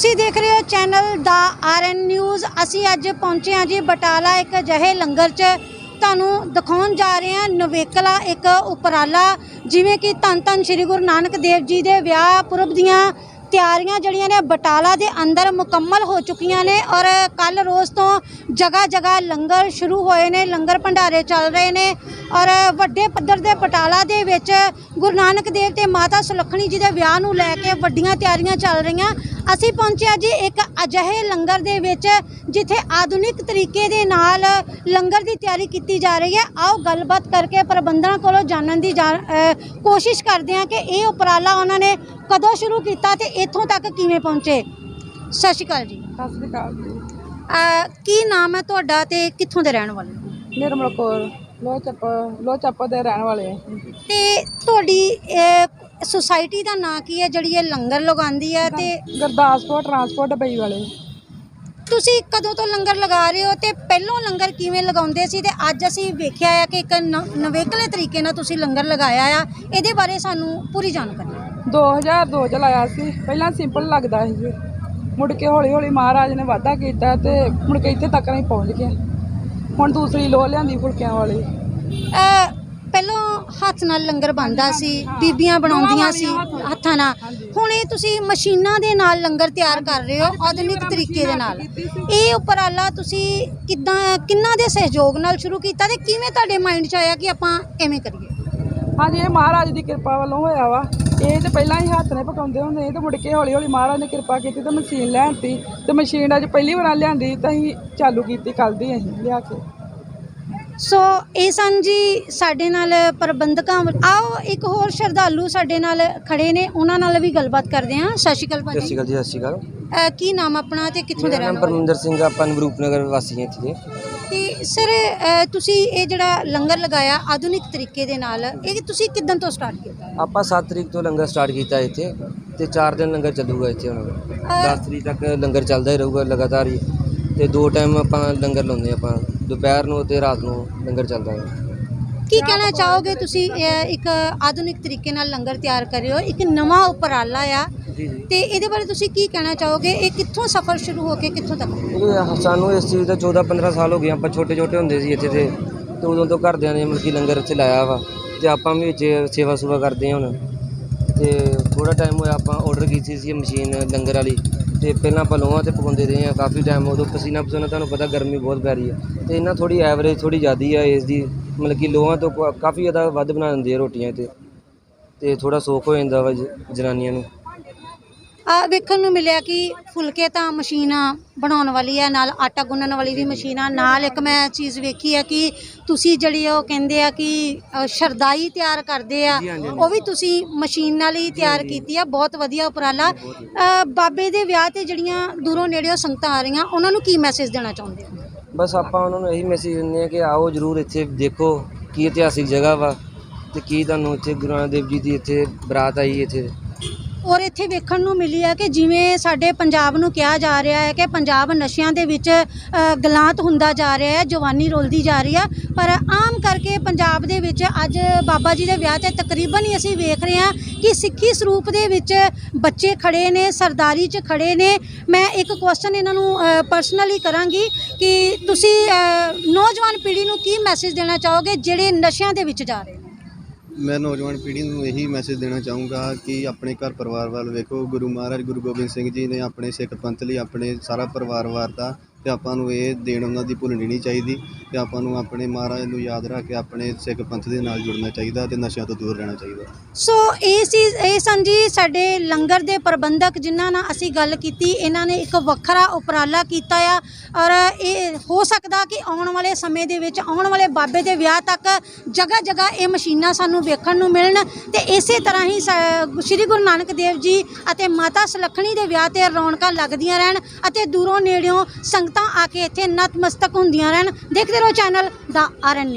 ਤੁਸੀਂ ਦੇਖ ਰਹੇ ਹੋ ਚੈਨਲ ਦਾ ਆਰਐਨ ਨਿਊਜ਼। ਅਸੀਂ ਅੱਜ ਪਹੁੰਚੇ ਹਾਂ ਜੀ ਬਟਾਲਾ, ਇੱਕ ਅਜਿਹੇ ਲੰਗਰ 'ਚ। ਤੁਹਾਨੂੰ ਦਿਖਾਉਣ ਜਾ ਰਹੇ ਹਾਂ ਨਵੇਕਲਾ, ਇੱਕ ਉਪਰਾਲਾ, ਜਿਵੇਂ ਕਿ ਧੰਨ ਧੰਨ ਸ੍ਰੀ ਗੁਰੂ ਨਾਨਕ ਦੇਵ ਜੀ ਦੇ ਵਿਆਹ ਪੁਰਬ ਦੀਆਂ ਤਿਆਰੀਆਂ ਜਿਹੜੀਆਂ ਨੇ, ਬਟਾਲਾ ਦੇ ਅੰਦਰ ਮੁਕੰਮਲ ਹੋ ਚੁੱਕੀਆਂ ਨੇ ਔਰ ਕੱਲ ਰੋਜ਼ ਤੋਂ ਜਗ੍ਹਾ ਜਗ੍ਹਾ ਲੰਗਰ ਸ਼ੁਰੂ ਹੋਏ ਨੇ, ਲੰਗਰ ਭੰਡਾਰੇ ਚੱਲ ਰਹੇ ਨੇ ਔਰ ਵੱਡੇ ਪੱਧਰ ਦੇ ਬਟਾਲਾ ਦੇ ਵਿੱਚ ਗੁਰੂ ਨਾਨਕ ਦੇਵ ਤੇ ਮਾਤਾ ਸੁਲੱਖਣੀ ਜੀ ਦੇ ਵਿਆਹ ਨੂੰ ਲੈ ਕੇ ਵੱਡੀਆਂ ਤਿਆਰੀਆਂ ਚੱਲ ਰਹੀਆਂ। ਅਸੀਂ ਪਹੁੰਚਿਆ ਜੀ ਇੱਕ ਅਜਿਹੇ ਲੰਗਰ ਦੇ ਵਿੱਚ ਜਿੱਥੇ ਆਧੁਨਿਕ ਤਰੀਕੇ ਦੇ ਨਾਲ ਲੰਗਰ ਦੀ ਤਿਆਰੀ ਕੀਤੀ ਜਾ ਰਹੀ ਹੈ। ਆਓ ਗੱਲਬਾਤ ਕਰਕੇ ਪ੍ਰਬੰਧਕਾਂ ਕੋਲੋਂ ਜਾਣਨ ਦੀ ਜਾਣ- ਕੋਸ਼ਿਸ਼ ਕਰਦੇ ਹਾਂ ਕਿ ਇਹ ਉਪਰਾਲਾ ਉਹਨਾਂ ਨੇ ਕਦੋਂ ਸ਼ੁਰੂ ਕੀਤਾ ਤੇ ਇੱਥੋਂ ਤੱਕ ਕਿਵੇਂ ਪਹੁੰਚੇ? ਸਤਿ ਸ਼੍ਰੀ ਅਕਾਲ ਜੀ। ਸਤਿ ਸ੍ਰੀ ਅਕਾਲ ਜੀ। ਅ, ਕੀ ਨਾਮ ਹੈ ਤੁਹਾਡਾ ਤੇ ਕਿੱਥੋਂ ਦੇ ਰਹਿਣ ਵਾਲੇ ਹੋ? ਨਿਰਮਲ ਕੌਰ ਲੋ ਚੱਪ ਲੋ ਚੱਪ ਦੇ ਰਹਿਣ ਵਾਲੇ ਹਾਂ। ਤੇ ਤੁਹਾਡੀ ਸੁਸਾਇਟੀ ਦਾ ਨਾਂ ਕੀ ਹੈ? ਜਿਹੜੀ ਇਹ ਲੰਗਰ ਲਗਾਉਂਦੀ ਹੈ ਤੇ ਗੁਰਦਾਸਪੁਰ ਟਰਾਂਸਪੋਰਟ ਬਈ ਵਾਲੇ। ਤੁਸੀਂ ਕਦੋਂ ਤੋਂ ਲੰਗਰ ਲਗਾ ਰਹੇ ਹੋ ਤੇ ਪਹਿਲੋਂ ਲੰਗਰ ਕਿਵੇਂ ਲਗਾਉਂਦੇ ਸੀ? ਤੇ ਅੱਜ ਅਸੀਂ ਵੇਖਿਆ ਆ ਕਿ ਇੱਕ ਨ- ਨਵੇਕਲੇ ਤਰੀਕੇ ਨਾਲ ਤੁਸੀਂ ਲੰਗਰ ਲਗਾਇਆ ਆ। ਇਹਦੇ ਬਾਰੇ ਸਾਨੂੰ ਪੂਰੀ ਜਾਣਕਾਰੀ। 2002 ਚ ਲਾਇਆ ਸੀ। ਪਹਿਲਾਂ ਸਿੰਪਲ ਲੱਗਦਾ ਸੀ। ਮੁੜ ਕੇ ਹੌਲੀ ਹੌਲੀ ਮਹਾਰਾਜ ਨੇ ਵਾਧਾ ਕੀਤਾ ਤੇ ਮੁੜ ਕੇ ਇੱਥੇ ਤੱਕ ਨਹੀਂ ਪਹੁੰਚ ਗਿਆ। ਹੁਣ ਦੂਸਰੀ ਲੋਹ ਲਿਆਂਦੀ ਫੁਲਕਿਆਂ ਵਾਲੀ। ਅ, ਪਹਿਲੋਂ ਹੱਥ ਨਾਲ ਲੰਗਰ ਬਣਦਾ ਸੀ ਬੀਬੀਆਂ ਬਣਾਉਂਦੀਆਂ ਸੀ ਹੱਥਾਂ ਨਾਲ। ਹੁਣ ਇਹ ਤੁਸੀਂ ਮਸ਼ੀਨਾਂ ਦੇ ਨਾਲ ਲੰਗਰ ਤਿਆਰ ਕਰ ਰਹੇ ਹੋ ਆਧੁਨਿਕ ਤਰੀਕੇ ਦੇ ਨਾਲ। ਇਹ ਉਪਰਾਲਾ ਤੁਸੀਂ ਕਿੱਦਾਂ ਕਿੰਨਾ ਦੇ ਸਹਿਯੋਗ ਨਾਲ ਸ਼ੁਰੂ ਕੀਤਾ ਤੇ ਕਿਵੇਂ ਤੁਹਾਡੇ ਮਾਈਂਡ 'ਚ ਆਇਆ ਕਿ ਆਪਾਂ ਐਵੇਂ ਕਰੀਏ? ਹਾਂਜੀ ਇਹ ਮਹਾਰਾਜ ਦੀ ਕਿਰਪਾ ਵੱਲੋਂ ਹੋਇਆ ਵਾ। ਇਹ ਤੇ ਪਹਿਲਾਂ ਹੀ ਹੱਥ ਨੇ ਪਕਾਉਂਦੇ ਹੁੰਦੇ ਸੀ ਤੇ ਮੁੜ ਕੇ ਹੌਲੀ ਹੌਲੀ ਮਹਾਰਾਜ ਨੇ ਕਿਰਪਾ ਕੀਤੀ ਤੇ ਮਸ਼ੀਨ ਲਿਆਂਤੀ ਤੇ ਮਸ਼ੀਨ ਅੱਜ ਪਹਿਲੀ ਵਾਰ ਲਿਆਂਦੀ ਤਾਂ ਅਸੀਂ ਚਾਲੂ ਕੀਤੀ ਕੱਲ ਦੀ ਅਸੀਂ ਲਿਆ ਕੇ। ਸੋ ਇਹ ਸਨ ਜੀ ਸਾਡੇ ਨਾਲ ਪ੍ਰਬੰਧਕਾਂ ਆਓ ਇੱਕ ਹੋਰ ਸ਼ਰਧਾਲੂ ਸਾਡੇ ਨਾਲ ਖੜੇ ਨੇ ਉਹਨਾਂ ਨਾਲ ਵੀ ਗੱਲਬਾਤ ਕਰਦੇ ਹਾਂ। ਸਤਿ ਸ਼੍ਰੀ ਅਕਾਲ ਸਤਿ ਭਾਜੀ ਸ਼੍ਰੀ ਅਕਾਲ ਜੀ ਸਤਿ ਸ਼੍ਰੀ ਅਕਾਲ। ਅਹ ਕੀ ਨਾਮ ਆਪਣਾ ਤੇ ਕਿੱਥੋਂ ਦੇ ਮੇਰਾ ਰਹਿਣ ਨਾਮ ਵਾਲੇ ਪਰਮਿੰਦਰ ਸਿੰਘ ਆ, ਆਪਾਂ ਨਵਰੂਪ ਨਗਰ ਵਾਸੀ ਹਾਂ ਇੱਥੇ। ਦੇ ਤੇ ਸਰ ਤੁਸੀਂ ਇਹ ਜਿਹੜਾ ਲੰਗਰ ਲਗਾਇਆ ਆਧੁਨਿਕ ਤਰੀਕੇ ਦੇ ਨਾਲ ਇਹ ਤੁਸੀਂ ਕਿਦਾਂ ਤੋਂ ਸਟਾਰਟ ਕੀਤਾ? ਆਪਾਂ 7 ਤਰੀਕ ਤੋਂ ਲੰਗਰ ਸਟਾਰਟ ਕੀਤਾ ਇੱਥੇ ਤੇ 4 ਦਿਨ ਲੰਗਰ ਚੱਲੂਗਾ ਇੱਥੇ ਹੁਣ। 10 ਤਰੀਕ ਤੱਕ ਲੰਗਰ ਚੱਲਦਾ ਹੀ ਰਹੂਗਾ ਲਗਾਤਾਰ ਹੀ। ਤੇ ਦੋ ਟਾਈਮ ਆਪਾਂ ਲੰਗਰ ਲਾਉਂਦੇ ਆਪਾਂ ਦੁਪਹਿਰ ਨੂੰ ਤੇ ਰਾਤ ਨੂੰ ਲੰਗਰ ਚੱਲਦਾ ਹੈ। ਕੀ ਕਹਿਣਾ ਚਾਹੋਗੇ ਤੁਸੀਂ ਇਹ ਇੱਕ ਆਧੁਨਿਕ ਤਰੀਕੇ ਨਾਲ ਲੰਗਰ ਤਿਆਰ ਕਰ ਰਹੇ ਹੋ ਇੱਕ ਨਵਾਂ ਉਪਰਾਲਾ ਆ ਤੇ ਇਹਦੇ ਬਾਰੇ ਤੁਸੀਂ ਕੀ ਕਹਿਣਾ ਚਾਹੋਗੇ ਇਹ ਕਿੱਥੋਂ ਸਫ਼ਰ ਸ਼ੁਰੂ ਹੋ ਕੇ ਕਿੱਥੋਂ ਤੱਕ? ਇਹ ਸਾਨੂੰ ਇਸ ਚੀਜ਼ ਦਾ 14 15 ਸਾਲ ਹੋ ਗਏ ਆਪਾਂ ਛੋਟੇ ਛੋਟੇ ਹੁੰਦੇ ਸੀ ਇੱਥੇ ਤੇ ਤੇ ਉਦੋਂ ਤੋਂ ਘਰਦਿਆਂ ਨੇ ਮਤਲਬ ਕਿ ਲੰਗਰ ਇੱਥੇ ਲਾਇਆ ਵਾ ਤੇ ਆਪਾਂ ਵੀ ਵਿੱਚ ਸੇਵਾ ਸੁਵਾ ਕਰਦੇ ਹਾਂ ਹੁਣ। ਤੇ ਥੋੜਾ ਟਾਈਮ ਹੋਇਆ ਆਪਾਂ ਆਰਡਰ ਕੀਤੀ ਸੀ ਮਸ਼ੀਨ ਲੰਗਰ ਵਾਲੀ ਤੇ ਪਹਿਲਾਂ ਆਪਾਂ ਲੋਹਾਂ ਤੇ ਪਕਾਉਂਦੇ ਰਹੇ ਹਾਂ ਕਾਫੀ ਟਾਈਮ ਉਦੋਂ ਪਸੀਨਾ ਪਸੀਨਾ ਤੁਹਾਨੂੰ ਪਤਾ ਗਰਮੀ ਬਹੁਤ ਪੈ ਰਹੀ ਹੈ। ਤੇ ਇਹਨਾਂ ਥੋੜੀ ਐਵਰੇਜ ਥੋੜੀ ਜ਼ਿਆਦੀ ਆ ਇਸ ਦੀ ਮਤਲਬ ਕਿ ਲੋਹਾਂ ਤੋਂ ਕ- ਕਾਫੀ ਜ਼ਿਆਦਾ ਵੱਧ ਬਣਾ ਦਿੰਦੇ ਆ ਰੋਟੀਆਂ ਤੇ। ਤੇ ਥੋੜਾ ਸੌਖ ਹੋ ਜਾਂਦਾ ਵਾ ਜ- ਜਨਾਨੀਆਂ ਨੂੰ। ਆ ਵੇਖਣ ਨੂੰ ਮਿਲਿਆ ਕਿ ਫੁਲਕੇ ਤਾਂ ਮਸ਼ੀਨਾਂ ਬਣਾਉਣ ਵਾਲੀ ਹੈ ਨਾਲ ਆਟਾ ਗੁੰਨਣ ਵਾਲੀ ਵੀ ਮਸ਼ੀਨ ਆ। ਨਾਲ ਇੱਕ ਮੈਂ ਚੀਜ਼ ਵੇਖੀ ਹੈ ਕਿ ਤੁਸੀਂ ਜਿਹੜੀ ਉਹ ਕਹਿੰਦੇ ਆ ਕਿ ਅ, ਸ਼ਰਦਾਈ ਤਿਆਰ ਕਰਦੇ ਆ ਜੀ, ਹਾਂਜੀ, ਹਾਂਜੀ। ਉਹ ਵੀ ਤੁਸੀਂ ਮਸ਼ੀਨ ਨਾਲ ਹੀ ਤਿਆਰ ਕੀਤੀ ਆ। ਬਹੁਤ ਵਧੀਆ ਉਪਰਾਲਾ। ਅ, ਬਾਬੇ ਦੇ ਵਿਆਹ ਤੇ ਜਿਹੜੀਆਂ ਦੂਰੋਂ ਨੇੜਿਓਂ ਸੰਗਤਾਂ ਆ ਰਹੀਆਂ ਉਹਨਾਂ ਨੂੰ ਕੀ ਮੈਸੇਜ ਦੇਣਾ ਚਾਹੁੰਦੇ ਹੋ? ਬਸ ਆਪਾਂ ਉਹਨਾਂ ਨੂੰ ਇਹੀ ਮੈਸੇਜ ਦਿੰਦੇ ਆ ਕਿ ਆਓ ਜਰੂਰ ਇੱਥੇ ਦੇਖੋ ਕੀ ਇਤਿਹਾਸਿਕ ਜਗ੍ਹਾ ਵਾ ਤੇ ਕੀ ਤੁਹਾਨੂੰ ਇੱਥੇ ਗੁਰੂ ਨਾਨਕ ਦੇਵ ਜੀ ਦੀ ਇੱਥੇ ਬਰਾਤ ਆਈ ਇੱਥੇ। ਔਰ ਇੱਥੇ ਵੇਖਣ ਨੂੰ ਮਿਲੀ ਹੈ ਕਿ ਜਿਵੇਂ ਸਾਡੇ ਪੰਜਾਬ ਨੂੰ ਕਿਹਾ ਜਾ ਰਿਹਾ ਹੈ ਕਿ ਪੰਜਾਬ ਨਸ਼ਿਆਂ ਦੇ ਵਿੱਚ ਗਲਾਂਤ ਹੁੰਦਾ ਜਾ ਰਿਹਾ ਹੈ, ਜਵਾਨੀ ਰੋਲਦੀ ਜਾ ਰਹੀ ਆ। ਪਰ ਆਮ ਕਰਕੇ ਪੰਜਾਬ ਦੇ ਵਿੱਚ ਅੱਜ ਬਾਬਾ ਜੀ ਦੇ ਵਿਆਹ ਤੇ ਤਕਰੀਬਨ ਹੀ ਅਸੀਂ ਵੇਖ ਰਹੇ ਹਾਂ ਕਿ ਸਿੱਖੀ ਸਰੂਪ ਦੇ ਵਿੱਚ ਬੱਚੇ ਖੜੇ ਨੇ, ਸਰਦਾਰੀ 'ਚ ਖੜੇ ਨੇ। ਮੈਂ ਇੱਕ ਕੁਐਸਚਨ ਇਹਨਾਂ ਨੂੰ ਪਰਸਨਲੀ ਕਰਾਂਗੀ ਕਿ ਤੁਸੀਂ ਨੌਜਵਾਨ ਪੀੜ੍ਹੀ ਨੂੰ ਕੀ ਮੈਸੇਜ ਦੇਣਾ ਚਾਹੋਗੇ ਜਿਹੜੇ ਨਸ਼ਿਆਂ ਦੇ ਵਿੱਚ ਜਾ ਰਹੇ ਮੈਂ ਨੌਜਵਾਨ ਪੀੜ੍ਹੀ ਨੂੰ ਇਹੀ ਮੈਸੇਜ ਦੇਣਾ ਚਾਹੂੰਗਾ ਕਿ ਆਪਣੇ ਘਰ ਪਰਿਵਾਰ ਵੱਲ ਵੇਖੋ। ਗੁਰੂ ਮਹਾਰਾਜ ਗੁਰੂ ਗੋਬਿੰਦ ਸਿੰਘ ਜੀ ਨੇ ਆਪਣੇ ਸਿੱਖ ਪੰਥ ਲਈ ਆਪਣੇ ਸਾਰਾ ਪਰਿਵਾਰ ਵਾਰਤਾ ਤੇ ਆਪਾਂ ਨੂੰ ਇਹ ਦੇਣ ਉਹਨਾਂ ਦੀ ਭੁੱਲਣੀ ਨਹੀਂ ਚਾਹੀਦੀ ਤੇ ਆਪਾਂ ਨੂੰ ਆਪਣੇ ਮਹਾਰਾਜ ਨੂੰ ਯਾਦ ਰੱਖ ਕੇ ਆਪਣੇ ਸਿੱਖ ਪੰਥ ਦੇ ਨਾਲ ਜੁੜਨਾ ਚਾਹੀਦਾ ਤੇ ਨਸ਼ਿਆਂ ਤੋਂ ਦੂਰ ਰਹਿਣਾ ਚਾਹੀਦਾ। ਸੋ ਇਹ ਚੀਜ਼, ਇਹ ਸਨ ਜੀ ਸਾਡੇ ਲੰਗਰ ਦੇ ਪ੍ਰਬੰਧਕ ਜਿਨ੍ਹਾਂ ਨਾਲ ਅਸੀਂ ਗੱਲ ਕੀਤੀ, ਇਹਨਾਂ ਨੇ ਇੱਕ ਵੱਖਰਾ ਉਪਰਾਲਾ ਕੀਤਾ ਆ ਔਰ ਇਹ ਹੋ ਸਕਦਾ ਕਿ ਆਉਣ ਵਾਲੇ ਸਮੇਂ ਦੇ ਵਿੱਚ, ਆਉਣ ਵਾਲੇ ਬਾਬੇ ਦੇ ਵਿਆਹ ਤੱਕ ਜਗ੍ਹਾ ਜਗ੍ਹਾ ਇਹ ਮਸ਼ੀਨਾਂ ਸਾਨੂੰ ਵੇਖਣ ਨੂੰ ਮਿਲਣ ਤੇ ਇਸੇ ਤਰ੍ਹਾਂ ਹੀ ਸ੍ਰੀ ਗੁਰੂ ਨਾਨਕ ਦੇਵ ਜੀ ਅਤੇ ਮਾਤਾ ਸੁਲੱਖਣੀ ਦੇ ਵਿਆਹ ਤੇ ਰੌਣਕਾਂ ਲੱਗਦੀਆਂ ਰਹਿਣ ਅਤੇ ਦੂਰੋਂ ਨੇੜਿਓਂ ਸੰਗਤਾਂ ਆ ਕੇ ਇੱਥੇ ਨਤਮਸਤਕ ਹੁੰਦੀਆਂ ਰਹਿਣ ਦੇਖਦੇ ਰਹੋ ਚੈਨਲ ਦਾ ਆਰਐਨ